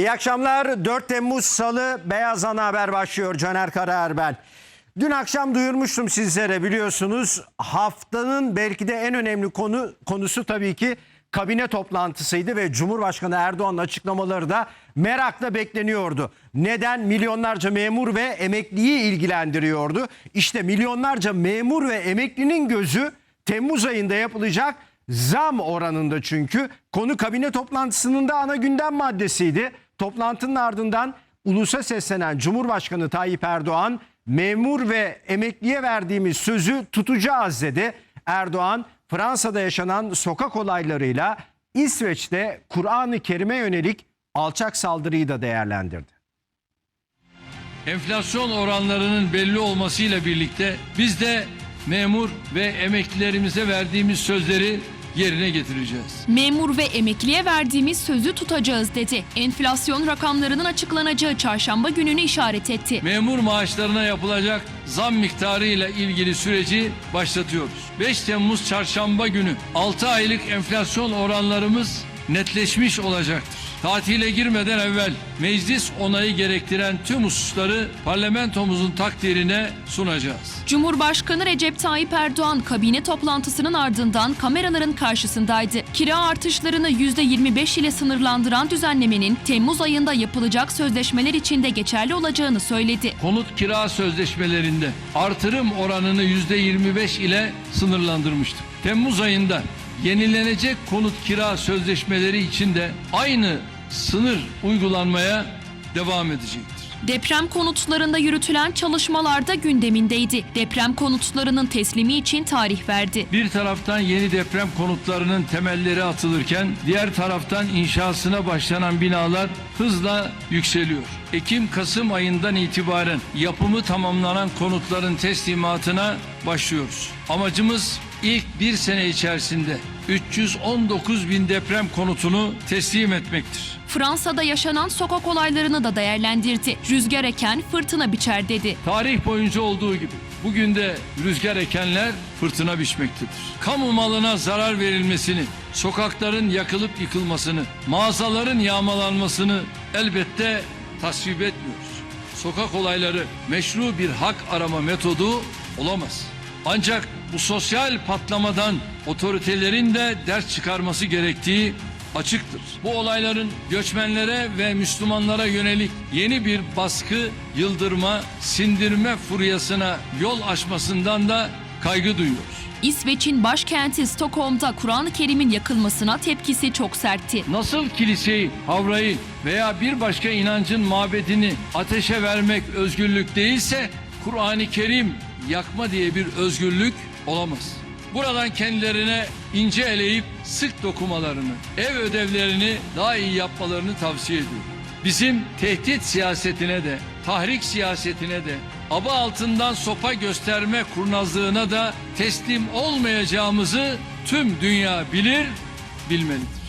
İyi akşamlar. 4 Temmuz Salı Beyaz Ana Haber başlıyor. Caner Karaer ben. Dün akşam duyurmuştum sizlere biliyorsunuz. Haftanın belki de en önemli konu konusu tabii ki kabine toplantısıydı ve Cumhurbaşkanı Erdoğan'ın açıklamaları da merakla bekleniyordu. Neden? Milyonlarca memur ve emekliyi ilgilendiriyordu. İşte milyonlarca memur ve emeklinin gözü Temmuz ayında yapılacak zam oranında çünkü. Konu kabine toplantısının da ana gündem maddesiydi. Toplantının ardından ulusa seslenen Cumhurbaşkanı Tayyip Erdoğan memur ve emekliye verdiğimiz sözü tutacağız dedi. Erdoğan Fransa'da yaşanan sokak olaylarıyla İsveç'te Kur'an-ı Kerim'e yönelik alçak saldırıyı da değerlendirdi. Enflasyon oranlarının belli olmasıyla birlikte biz de memur ve emeklilerimize verdiğimiz sözleri yerine getireceğiz. Memur ve emekliye verdiğimiz sözü tutacağız dedi. Enflasyon rakamlarının açıklanacağı çarşamba gününü işaret etti. Memur maaşlarına yapılacak zam miktarı ile ilgili süreci başlatıyoruz. 5 Temmuz çarşamba günü 6 aylık enflasyon oranlarımız netleşmiş olacaktır. Tatile girmeden evvel meclis onayı gerektiren tüm hususları parlamentomuzun takdirine sunacağız. Cumhurbaşkanı Recep Tayyip Erdoğan kabine toplantısının ardından kameraların karşısındaydı. Kira artışlarını %25 ile sınırlandıran düzenlemenin Temmuz ayında yapılacak sözleşmeler içinde geçerli olacağını söyledi. konut kira sözleşmelerinde artırım oranını yüzde 25 ile sınırlandırmıştık. Temmuz ayında yenilenecek konut kira sözleşmeleri içinde aynı sınır uygulanmaya devam edecektir. Deprem konutlarında yürütülen çalışmalar da gündemindeydi. Deprem konutlarının teslimi için tarih verdi. Bir taraftan yeni deprem konutlarının temelleri atılırken diğer taraftan inşasına başlanan binalar hızla yükseliyor. Ekim-Kasım ayından itibaren yapımı tamamlanan konutların teslimatına başlıyoruz. Amacımız ilk bir sene içerisinde 319 bin deprem konutunu teslim etmektir. Fransa'da yaşanan sokak olaylarını da değerlendirdi. Rüzgar eken fırtına biçer dedi. Tarih boyunca olduğu gibi bugün de rüzgar ekenler fırtına biçmektedir. Kamu malına zarar verilmesini, sokakların yakılıp yıkılmasını, mağazaların yağmalanmasını elbette tasvip etmiyoruz. Sokak olayları meşru bir hak arama metodu olamaz. Ancak bu sosyal patlamadan otoritelerin de ders çıkarması gerektiği açıktır. Bu olayların göçmenlere ve Müslümanlara yönelik yeni bir baskı, yıldırma, sindirme furyasına yol açmasından da kaygı duyuyoruz. İsveç'in başkenti Stockholm'da Kur'an-ı Kerim'in yakılmasına tepkisi çok sertti. Nasıl kiliseyi, havrayı veya bir başka inancın mabedini ateşe vermek özgürlük değilse Kur'an-ı Kerim yakma diye bir özgürlük olamaz. Buradan kendilerine ince eleyip sık dokumalarını, ev ödevlerini daha iyi yapmalarını tavsiye ediyorum. Bizim tehdit siyasetine de, tahrik siyasetine de, aba altından sopa gösterme kurnazlığına da teslim olmayacağımızı tüm dünya bilir, bilmelidir.